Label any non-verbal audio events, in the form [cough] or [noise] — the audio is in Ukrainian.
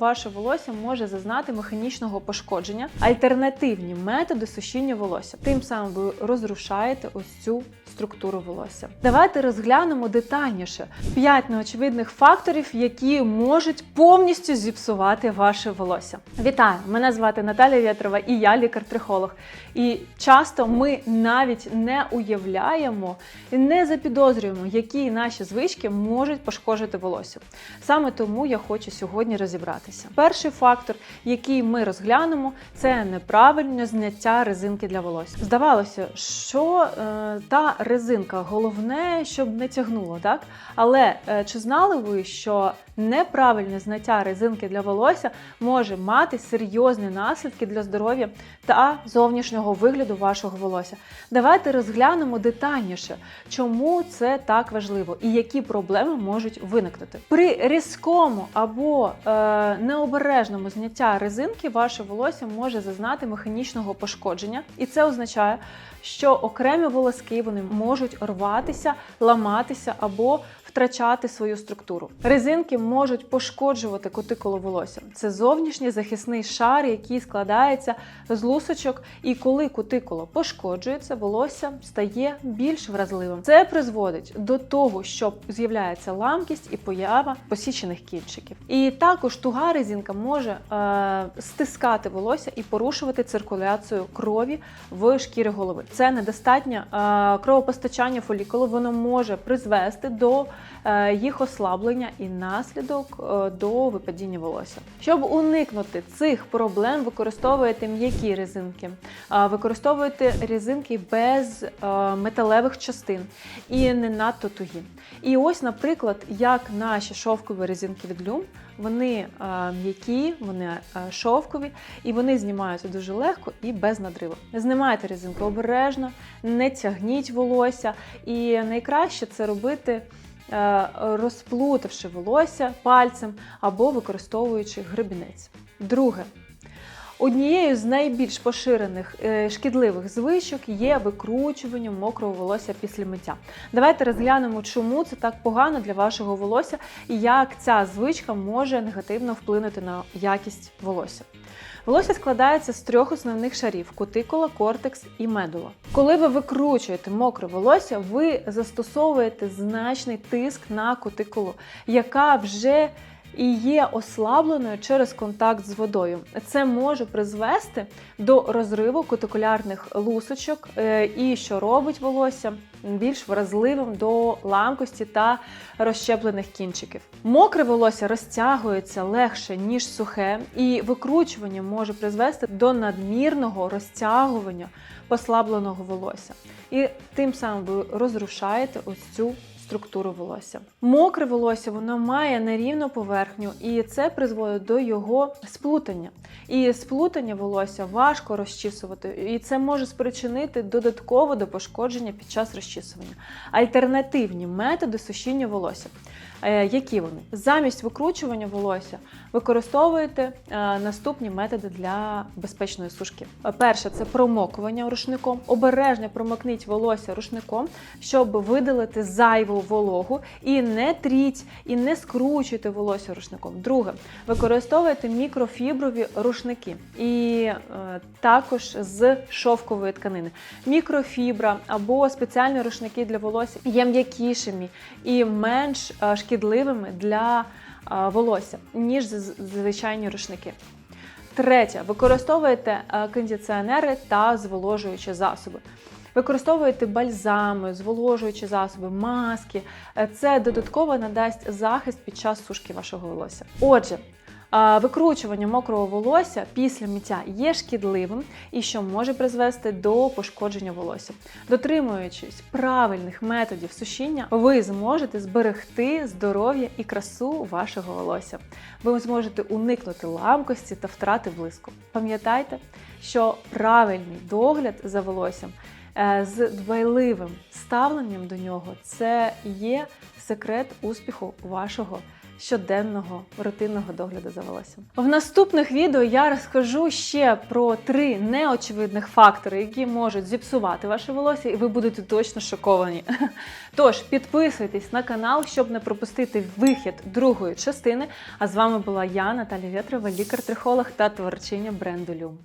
Ваше волосся може зазнати механічного пошкодження, альтернативні методи сушіння волосся. Тим самим ви розрушаєте ось цю структуру волосся. Давайте розглянемо детальніше 5 неочевидних факторів, які можуть повністю зіпсувати ваше волосся. Вітаю! Мене звати Наталія Вєтрова і я лікар-трихолог. І часто ми навіть не уявляємо і не запідозрюємо, які наші звички можуть пошкоджити волосся. Саме тому я хочу сьогодні розібратися. Перший фактор, який ми розглянемо, це неправильне зняття резинки для волосся. Здавалося, що е, та резинка головне, щоб не тягнуло, так? Але е, чи знали ви, що неправильне зняття резинки для волосся може мати серйозні наслідки для здоров'я та зовнішнього вигляду вашого волосся? Давайте розглянемо детальніше, чому це так важливо і які проблеми можуть виникнути. При різкому або е, необережному зняття резинки ваше волосся може зазнати механічного пошкодження, і це означає, що окремі волоски вони можуть рватися, ламатися або втрачати свою структуру. Резинки можуть пошкоджувати кутикулу волосся. Це зовнішній захисний шар, який складається з лусочок, і коли кутикула пошкоджується, волосся стає більш вразливим. Це призводить до того, що з'являється ламкість і поява посічених кінчиків. І також туга резинка може е, стискати волосся і порушувати циркуляцію крові в шкірі голови. Це недостатнє е, кровопостачання фолікулу, воно може призвести до їх ослаблення і наслідок е, до випадіння волосся. Щоб уникнути цих проблем, використовуєте м'які резинки, е, використовуєте резинки без е, металевих частин і не надто тугі. І ось, наприклад, як наші шовкові резинки від Lume, вони е, м'які, вони е, шовкові, і вони знімаються дуже легко і без надриву. Знімайте резинку обережно, не тягніть волосся, і найкраще це робити. Е, Розплутавши волосся пальцем або використовуючи гребінець. Друге, Однією з найбільш поширених е, шкідливих звичок є викручування мокрого волосся після миття. Давайте розглянемо, чому це так погано для вашого волосся і як ця звичка може негативно вплинути на якість волосся. Волосся складається з трьох основних шарів: кутикула, кортекс і медула. Коли ви викручуєте мокре волосся, ви застосовуєте значний тиск на кутикулу, яка вже і є ослабленою через контакт з водою. Це може призвести до розриву кутикулярних лусочок, е, і що робить волосся більш вразливим до ламкості та розщеплених кінчиків. Мокре волосся розтягується легше ніж сухе, і викручування може призвести до надмірного розтягування послабленого волосся. І тим самим ви розрушаєте ось цю структуру волосся. Мокре волосся воно має нерівну поверхню, і це призводить до його сплутання. І сплутання волосся важко розчісувати, і це може спричинити додатково до пошкодження під час розчісування. Альтернативні методи сушіння волосся. Е, Які вони? Замість викручування волосся використовуєте е, наступні методи для безпечної сушки. Перше це промокування рушником. Обережно промокніть волосся рушником, щоб видалити зайву вологу і не тріть, і не скручуйте волосся рушником. Друге, використовуйте мікрофіброві рушники і е, також з шовкової тканини. Мікрофібра або спеціальні рушники для волосся є м'якішими і менш е, шкідливими для е, волосся, ніж звичайні рушники. Третє, використовуєте е, кондиціонери та зволожуючі засоби. Використовуєте бальзами, зволожуючі засоби, маски. Е, Це додатково надасть захист під час сушки вашого волосся. Отже, викручування мокрого волосся після миття є шкідливим і що може призвести до пошкодження волосся. Дотримуючись правильних методів сушіння, ви зможете зберегти здоров'я і красу вашого волосся. Ви зможете уникнути ламкості та втрати блиску. Пам'ятайте, що правильний догляд за волоссям е, з дбайливим ставленням до нього це є секрет успіху вашого щоденного рутинного догляду за волоссям. В наступних відео я розкажу ще про три неочевидних фактори, які можуть зіпсувати ваше волосся, і ви будете точно шоковані. [laughs] Тож підписуйтесь на канал, щоб не пропустити вихід другої частини. А з вами була я, Наталя Вєтрова, лікар-трихолог та творчиня бренду Люм.